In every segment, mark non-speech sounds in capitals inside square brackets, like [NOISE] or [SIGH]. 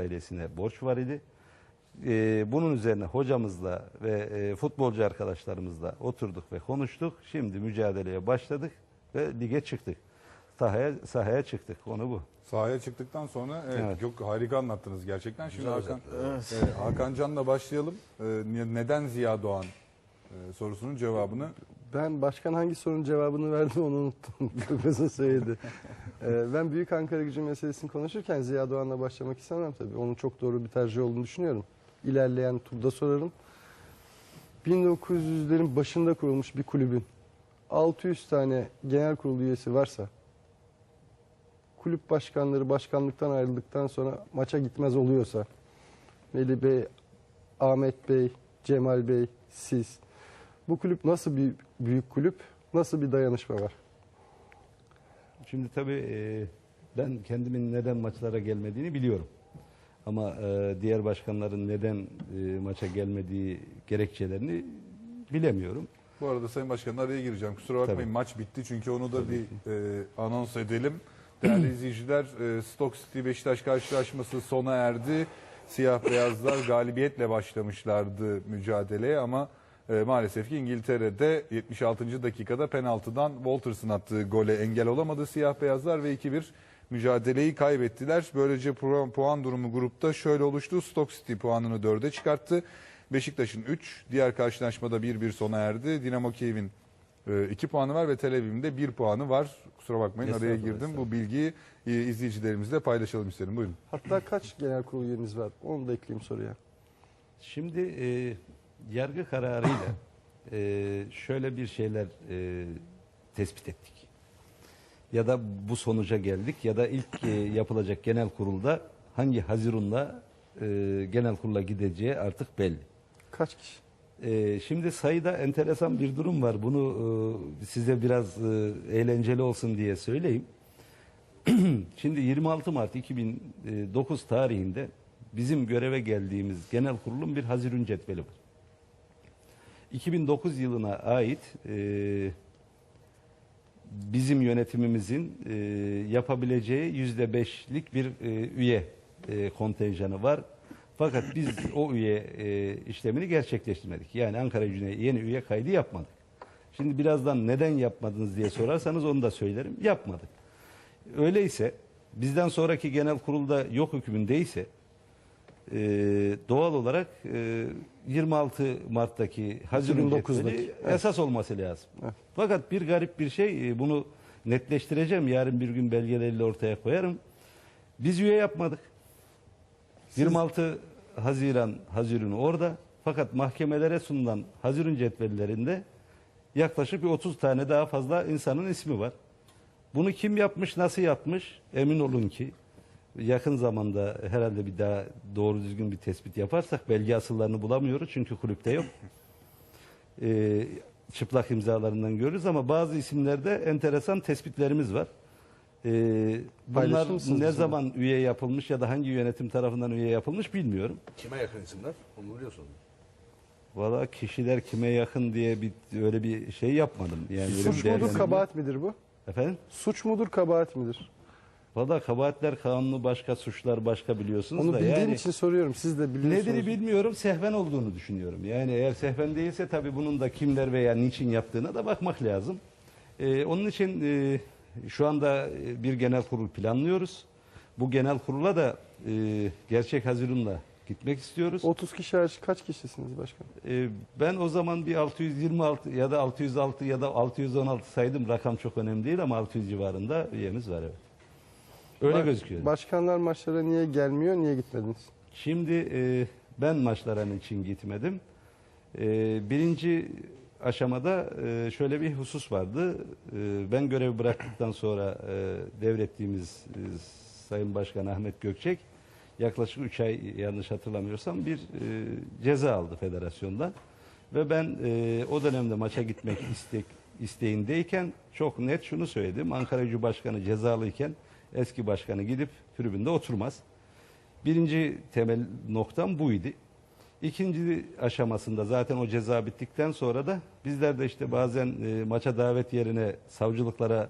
ailesine borç var idi. Ee, bunun üzerine hocamızla ve e, futbolcu arkadaşlarımızla oturduk ve konuştuk. Şimdi mücadeleye başladık ve lige çıktık. Sahaya, sahaya çıktık. Onu bu. Sahaya çıktıktan sonra evet, Evet. çok harika anlattınız gerçekten. Şimdi Hakan, evet, Hakan Can'la başlayalım. Ne- neden Ziya Doğan e, sorusunun cevabını Ben başkan hangi sorunun cevabını verdim onu unuttum. [LAUGHS] Uzun süreydi. Ee, ben Büyük Ankara gücü meselesini konuşurken Ziya Doğan'la başlamak istemem tabii. Onun çok doğru bir tercih olduğunu düşünüyorum. İlerleyen turda sorarım. 1900'lerin başında kurulmuş bir kulübün 600 tane genel kurul üyesi varsa kulüp başkanları başkanlıktan ayrıldıktan sonra maça gitmez oluyorsa Veli Bey, Ahmet Bey, Cemal Bey, siz bu kulüp nasıl bir büyük kulüp? Nasıl bir dayanışma var? Şimdi tabii e, ben kendimin neden maçlara gelmediğini biliyorum. Ama e, diğer başkanların neden e, maça gelmediği gerekçelerini bilemiyorum. Bu arada Sayın Başkanım araya gireceğim. Kusura bakmayın Tabii. maç bitti çünkü onu da bir e, anons edelim. Değerli izleyiciler e, Stoke City Beşiktaş karşılaşması sona erdi. Siyah beyazlar galibiyetle başlamışlardı mücadeleye ama e, maalesef ki İngiltere'de 76. dakikada penaltıdan Walters'ın attığı gole engel olamadı siyah beyazlar ve 2-1 mücadeleyi kaybettiler. Böylece puan, puan durumu grupta şöyle oluştu. Stoke City puanını 4'e çıkarttı. Beşiktaş'ın 3, diğer karşılaşmada 1-1 sona erdi. Dinamo Kiev'in 2 puanı var ve Tel Aviv'in de 1 puanı var. Kusura bakmayın araya girdim. Bu bilgiyi e, izleyicilerimizle paylaşalım isterim. Buyurun. Hatta kaç genel kurul üyeniz var? Onu da ekleyeyim soruya. Şimdi e, yargı kararıyla e, şöyle bir şeyler e, tespit ettik. Ya da bu sonuca geldik ya da ilk e, yapılacak genel kurulda hangi Haziran'la e, genel kurula gideceği artık belli. Kaç kişi? E, şimdi sayıda enteresan bir durum var. Bunu e, size biraz e, eğlenceli olsun diye söyleyeyim. [CLEARS THROAT] Şimdi 26 Mart 2009 tarihinde bizim göreve geldiğimiz genel kurulun bir Haziran cetveli var. 2009 yılına ait e, bizim yönetimimizin e, yapabileceği yüzde beşlik bir e, üye e, kontenjanı var. Fakat biz o üye e, işlemini gerçekleştirmedik. Yani Ankara Gücü'ne yeni üye kaydı yapmadık. Şimdi birazdan neden yapmadınız diye sorarsanız onu da söylerim. Yapmadık. Öyleyse bizden sonraki genel kurulda yok hükmündeyse e, doğal olarak e, 26 Mart'taki Haziran 2009'daki, cetveli evet. esas olması lazım. Evet. Fakat bir garip bir şey e, bunu netleştireceğim. Yarın bir gün belgeleriyle ortaya koyarım. Biz üye yapmadık. 26 Haziran Haziran orada. Fakat mahkemelere sunulan Haziran cetvellerinde yaklaşık bir 30 tane daha fazla insanın ismi var. Bunu kim yapmış, nasıl yapmış? Emin olun ki yakın zamanda herhalde bir daha doğru düzgün bir tespit yaparsak belge asıllarını bulamıyoruz çünkü kulüpte yok. [LAUGHS] Ee, çıplak imzalarından görürüz ama bazı isimlerde enteresan tespitlerimiz var. Ee, Paylaşır bunlar mısınız ne bizimle? zaman üye yapılmış ya da hangi yönetim tarafından üye yapılmış bilmiyorum. Kime yakın isimler? Onu biliyorsun. Valla kişiler kime yakın diye bir öyle bir şey yapmadım. Yani öyle bir Suç mudur, değerlendirme- kabahat midir bu? Efendim? Suç mudur, kabahat midir? Valla kabahatler kanunu başka, suçlar başka biliyorsunuz Onu da bildiğim yani için soruyorum. Siz de biliyorsunuz. nedir bilmiyorum sehven olduğunu düşünüyorum. Yani eğer sehven değilse tabii bunun da kimler veya niçin yaptığına da bakmak lazım. Ee, onun için e, şu anda e, bir genel kurul planlıyoruz. Bu genel kurula da e, gerçek Haziran'la gitmek istiyoruz. 30 kişi hariç kaç kişisiniz başkanım? Ee, ben o zaman bir 626 ya da 606 ya da 616 saydım. Rakam çok önemli değil ama 600 civarında üyemiz var evet. Öyle Ba- gözüküyor. Başkanlar maçlara niye gelmiyor, niye gitmediniz? Şimdi e, ben maçların için gitmedim. E, birinci aşamada e, şöyle bir husus vardı. E, ben görevi bıraktıktan sonra e, devrettiğimiz e, Sayın Başkan Ahmet Gökçek yaklaşık 3 ay yanlış hatırlamıyorsam bir e, ceza aldı federasyondan. Ve ben e, o dönemde maça gitmek istek, isteğindeyken çok net şunu söyledim. Ankara Gücü Başkanı cezalıyken eski başkanı gidip tribünde oturmaz. Birinci temel noktam buydu. İkinci aşamasında zaten o ceza bittikten sonra da bizler de işte bazen e, maça davet yerine savcılıklara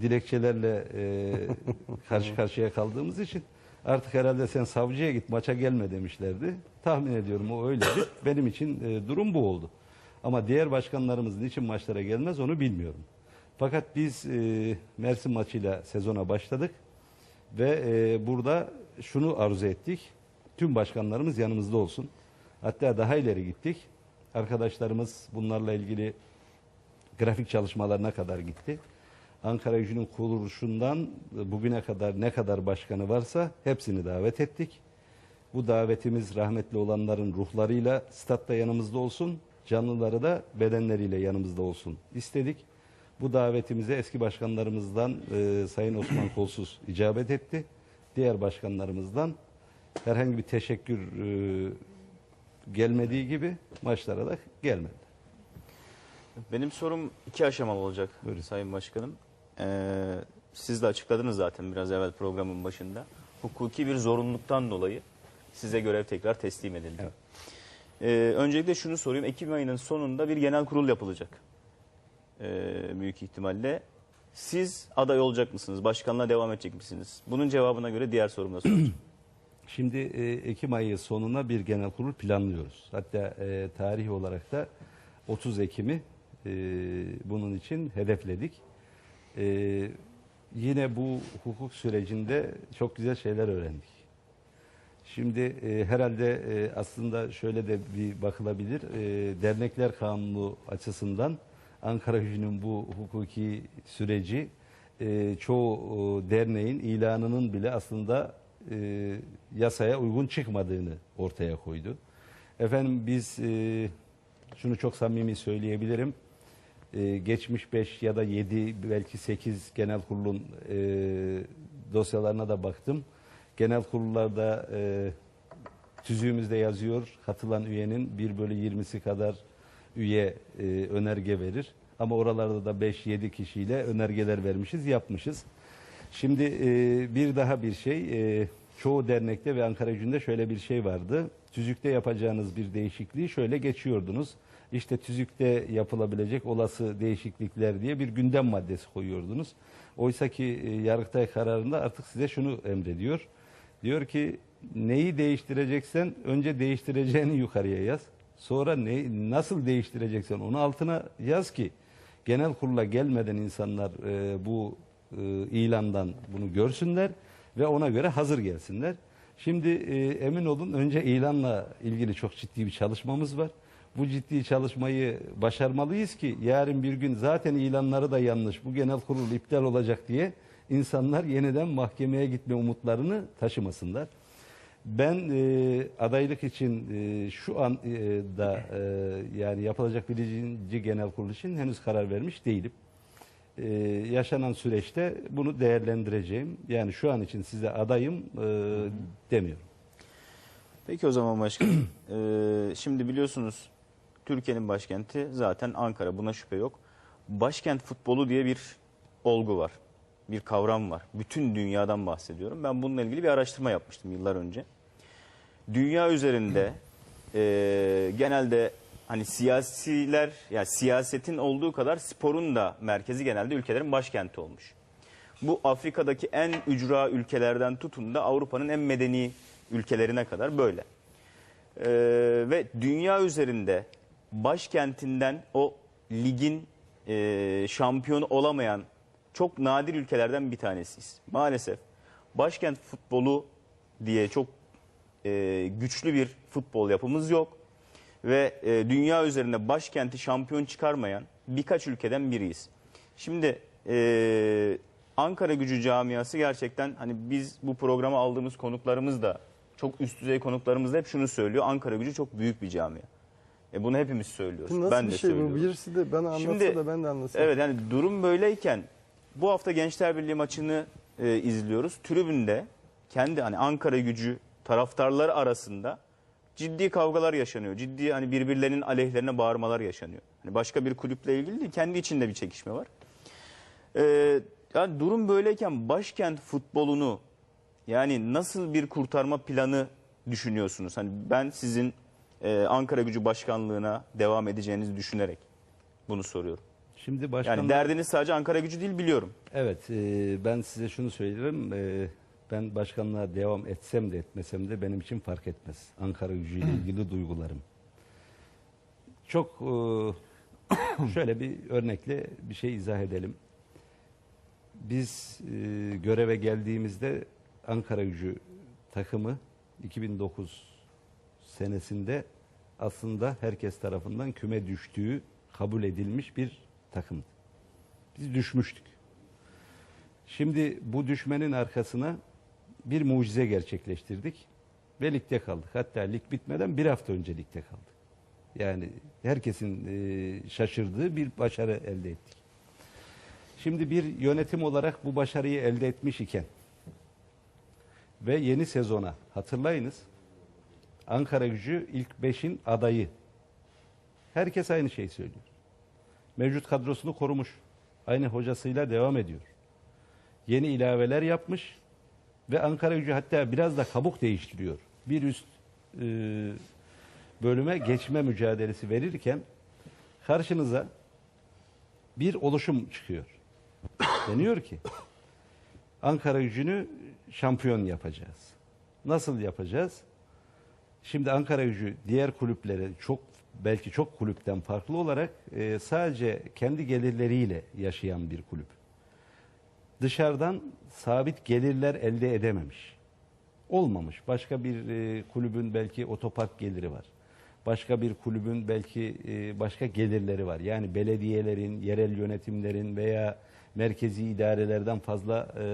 dilekçelerle e, [LAUGHS] karşı karşıya kaldığımız için Artık herhalde sen savcıya git maça gelme demişlerdi. Tahmin ediyorum o öyleydi. Benim için e, durum bu oldu. Ama diğer başkanlarımız niçin maçlara gelmez onu bilmiyorum. Fakat biz e, Mersin maçıyla sezona başladık ve e, burada şunu arzu ettik. Tüm başkanlarımız yanımızda olsun. Hatta daha ileri gittik. Arkadaşlarımız bunlarla ilgili grafik çalışmalarına kadar gitti. Ankara Gücü'nün kuruluşundan bugüne kadar ne kadar başkanı varsa hepsini davet ettik. Bu davetimiz rahmetli olanların ruhlarıyla statta yanımızda olsun, canlıları da bedenleriyle yanımızda olsun istedik. Bu davetimize eski başkanlarımızdan e, Sayın Osman Kolsuz icabet etti. Diğer başkanlarımızdan herhangi bir teşekkür e, gelmediği gibi maçlara da gelmedi. Benim sorum iki aşamalı olacak Buyurun. Sayın Başkanım. Ee, siz de açıkladınız zaten biraz evvel programın başında. Hukuki bir zorunluluktan dolayı size görev tekrar teslim edildi. Evet. Ee, öncelikle şunu sorayım. Ekim ayının sonunda bir genel kurul yapılacak. Ee, büyük ihtimalle. Siz aday olacak mısınız? Başkanlığa devam edecek misiniz? Bunun cevabına göre diğer sorumu da soracağım. [CLEARS THROAT] Şimdi e, Ekim ayı sonuna bir genel kurul planlıyoruz. Hatta e, tarih olarak da 30 Ekim'i e, bunun için hedefledik. E, yine bu hukuk sürecinde çok güzel şeyler öğrendik. Şimdi e, herhalde e, aslında şöyle de bir bakılabilir. E, dernekler kanunu açısından Ankara Gücü'nün bu hukuki süreci e, çoğu e, derneğin ilanının bile aslında e, yasaya uygun çıkmadığını ortaya koydu. Efendim biz e, şunu çok samimi söyleyebilirim. E, geçmiş 5 ya da 7 belki 8 genel kurulun e, dosyalarına da baktım. Genel kurullarda e, tüzüğümüzde yazıyor katılan üyenin 1 bölü 20'si kadar üye e, önerge verir. Ama oralarda da 5-7 kişiyle önergeler vermişiz, yapmışız. Şimdi e, bir daha bir şey, e, çoğu dernekte ve Ankara Gücü'nde şöyle bir şey vardı. Tüzükte yapacağınız bir değişikliği şöyle geçiyordunuz. İşte tüzükte yapılabilecek olası değişiklikler diye bir gündem maddesi koyuyordunuz. Oysa ki e, Yargıtay kararında artık size şunu emrediyor. Diyor ki neyi değiştireceksen önce değiştireceğini yukarıya yaz. Sonra ne, nasıl değiştireceksen onu altına yaz ki genel kurula gelmeden insanlar e, bu e, ilandan bunu görsünler ve ona göre hazır gelsinler. Şimdi e, emin olun önce ilanla ilgili çok ciddi bir çalışmamız var. Bu ciddi çalışmayı başarmalıyız ki yarın bir gün zaten ilanları da yanlış bu genel kurul iptal olacak diye insanlar yeniden mahkemeye gitme umutlarını taşımasınlar. Ben e, adaylık için e, şu an e, da e, yani yapılacak birinci genel kurul için henüz karar vermiş değilim. E, yaşanan süreçte bunu değerlendireceğim. Yani şu an için size adayım e, demiyorum. Peki o zaman başkanım. Ee, şimdi biliyorsunuz Türkiye'nin başkenti zaten Ankara buna şüphe yok. Başkent futbolu diye bir olgu var. Bir kavram var. Bütün dünyadan bahsediyorum. Ben bununla ilgili bir araştırma yapmıştım yıllar önce. Dünya üzerinde e, genelde hani siyasiler yani siyasetin olduğu kadar sporun da merkezi genelde ülkelerin başkenti olmuş. Bu Afrika'daki en ücra ülkelerden tutun da Avrupa'nın en medeni ülkelerine kadar böyle. Ee, ve dünya üzerinde başkentinden o ligin e, şampiyonu olamayan çok nadir ülkelerden bir tanesiyiz. Maalesef başkent futbolu diye çok e, güçlü bir futbol yapımız yok. Ve e, dünya üzerinde başkenti şampiyon çıkarmayan birkaç ülkeden biriyiz. Şimdi e, Ankara gücü camiası gerçekten hani biz bu programa aldığımız konuklarımız da çok üst düzey konuklarımız da hep şunu söylüyor. Ankara gücü çok büyük bir camia. E bunu hepimiz söylüyoruz. Bu nasıl ben bir de şey bu? söylüyorum. Birisi de bana anlatsa Şimdi- da ben de anlatsam. Evet yani durum böyleyken bu hafta Gençler Birliği maçını e, izliyoruz. Tribünde kendi hani Ankara gücü taraftarları arasında ciddi kavgalar yaşanıyor. Ciddi hani birbirlerinin aleyhlerine bağırmalar yaşanıyor. Hani başka bir kulüple ilgili değil kendi içinde bir çekişme var. Ee, yani durum böyleyken başkent futbolunu yani nasıl bir kurtarma planı düşünüyorsunuz? Hani ben sizin e, Ankara Gücü Başkanlığına devam edeceğinizi düşünerek bunu soruyorum. Şimdi başkanlar... Yani derdiniz sadece Ankara Gücü değil biliyorum. Evet, e, ben size şunu söylerim. E, Ben başkanlığa devam etsem de etmesem de benim için fark etmez. Ankara gücüyle ilgili duygularım. Çok e, [COUGHS] şöyle bir örnekle bir şey izah edelim. Biz e, göreve geldiğimizde Ankara gücü takımı 2009 senesinde aslında herkes tarafından küme düştüğü kabul edilmiş bir takımdı. Biz düşmüştük. Şimdi bu düşmenin arkasına bir mucize gerçekleştirdik ve ligde kaldık. Hatta lig bitmeden bir hafta önce ligde kaldık. Yani herkesin e, şaşırdığı bir başarı elde ettik. Şimdi bir yönetim olarak bu başarıyı elde etmiş iken ve yeni sezona hatırlayınız Ankara gücü ilk 5'in adayı. Herkes aynı şeyi söylüyor. Mevcut kadrosunu korumuş. Aynı hocasıyla devam ediyor. Yeni ilaveler yapmış ve Ankara gücü hatta biraz da kabuk değiştiriyor. Bir üst e, bölüme geçme mücadelesi verirken karşınıza bir oluşum çıkıyor. Deniyor ki Ankara gücünü şampiyon yapacağız. Nasıl yapacağız? Şimdi Ankara gücü diğer kulüplere çok belki çok kulüpten farklı olarak e, sadece kendi gelirleriyle yaşayan bir kulüp. Dışarıdan sabit gelirler elde edememiş. Olmamış. Başka bir e, kulübün belki otopark geliri var. Başka bir kulübün belki e, başka gelirleri var. Yani belediyelerin, yerel yönetimlerin veya merkezi idarelerden fazla e,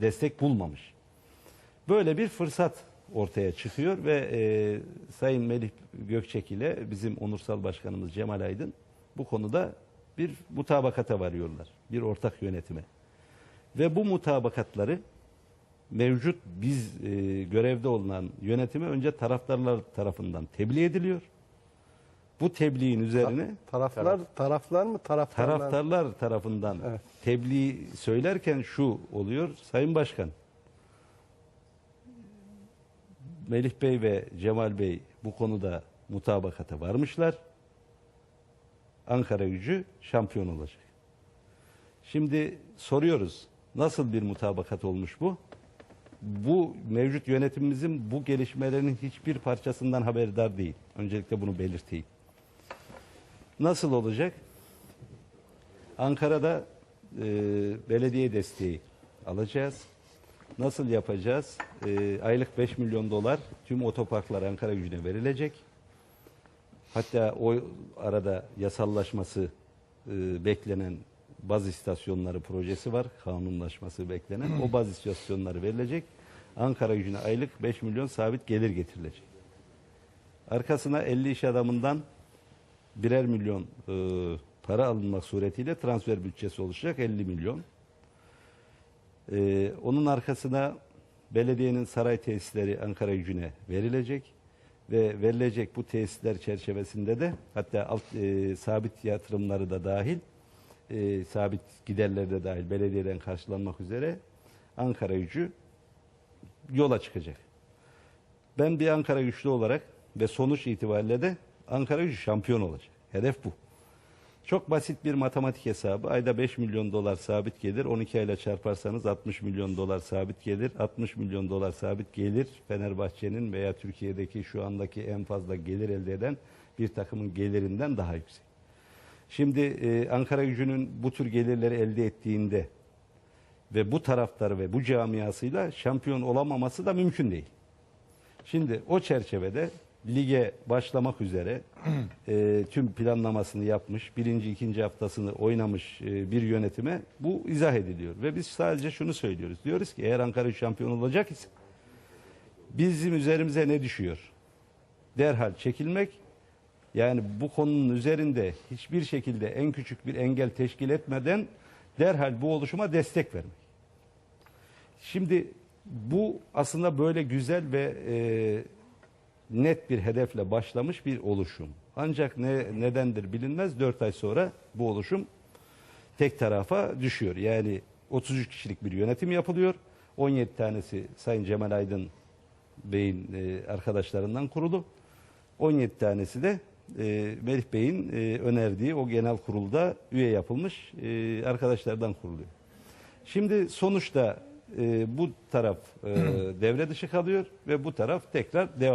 destek bulmamış. Böyle bir fırsat ortaya çıkıyor ve e, Sayın Melih Gökçek ile bizim onursal başkanımız Cemal Aydın bu konuda bir mutabakata varıyorlar. Bir ortak yönetime. Ve bu mutabakatları mevcut biz e, görevde olunan yönetime önce taraftarlar tarafından tebliğ ediliyor. Bu tebliğin üzerine Taraflar taraflar mı taraftarlar? mı? taraftarlar tarafından Evet. tebliğ söylerken şu oluyor. Sayın Başkan, Melih Bey ve Cemal Bey bu konuda mutabakata varmışlar. Ankara gücü şampiyon olacak. Şimdi soruyoruz. Nasıl bir mutabakat olmuş bu? Bu mevcut yönetimimizin bu gelişmelerin hiçbir parçasından haberdar değil. Öncelikle bunu belirteyim. Nasıl olacak? Ankara'da e, belediye desteği alacağız. Nasıl yapacağız? E, aylık 5 milyon dolar tüm otoparklar Ankara gücüne verilecek. Hatta o arada yasallaşması e, beklenen baz istasyonları projesi var. Kanunlaşması beklenen. O baz istasyonları verilecek. Ankara gücüne aylık 5 milyon sabit gelir getirilecek. Arkasına 50 iş adamından birer milyon e, para alınmak suretiyle transfer bütçesi oluşacak 50 milyon. E, onun arkasına belediyenin saray tesisleri Ankara gücüne verilecek ve verilecek bu tesisler çerçevesinde de hatta alt, e, sabit yatırımları da dahil e, sabit giderleri de dahil belediyeden karşılanmak üzere Ankara gücü yola çıkacak. Ben bir Ankara güçlü olarak ve sonuç itibariyle de Ankara gücü şampiyon olacak. Hedef bu. Çok basit bir matematik hesabı. Ayda 5 milyon dolar sabit gelir. 12 ayla çarparsanız 60 milyon dolar sabit gelir. 60 milyon dolar sabit gelir. Fenerbahçe'nin veya Türkiye'deki şu andaki en fazla gelir elde eden bir takımın gelirinden daha yüksek. Şimdi e, Ankara gücünün bu tür gelirleri elde ettiğinde ve bu taraftarı ve bu camiasıyla şampiyon olamaması da mümkün değil. Şimdi o çerçevede lige başlamak üzere [CLEARS THROAT] e, tüm planlamasını yapmış, birinci, ikinci haftasını oynamış e, bir yönetime bu izah ediliyor. Ve biz sadece şunu söylüyoruz. Diyoruz ki eğer Ankara şampiyon olacak ise bizim üzerimize ne düşüyor? Derhal çekilmek, yani bu konunun üzerinde hiçbir şekilde en küçük bir engel teşkil etmeden derhal bu oluşuma destek vermek. Şimdi bu aslında böyle güzel ve e, net bir hedefle başlamış bir oluşum. Ancak ne nedendir bilinmez 4 ay sonra bu oluşum tek tarafa düşüyor. Yani 33 kişilik bir yönetim yapılıyor. 17 tanesi Sayın Cemal Aydın Bey'in e, arkadaşlarından kurulu. 17 tanesi de e, Melih Bey'in e, önerdiği o genel kurulda üye yapılmış e, arkadaşlardan kuruluyor. Şimdi sonuçta e, bu taraf e, devre dışı kalıyor ve bu taraf tekrar devam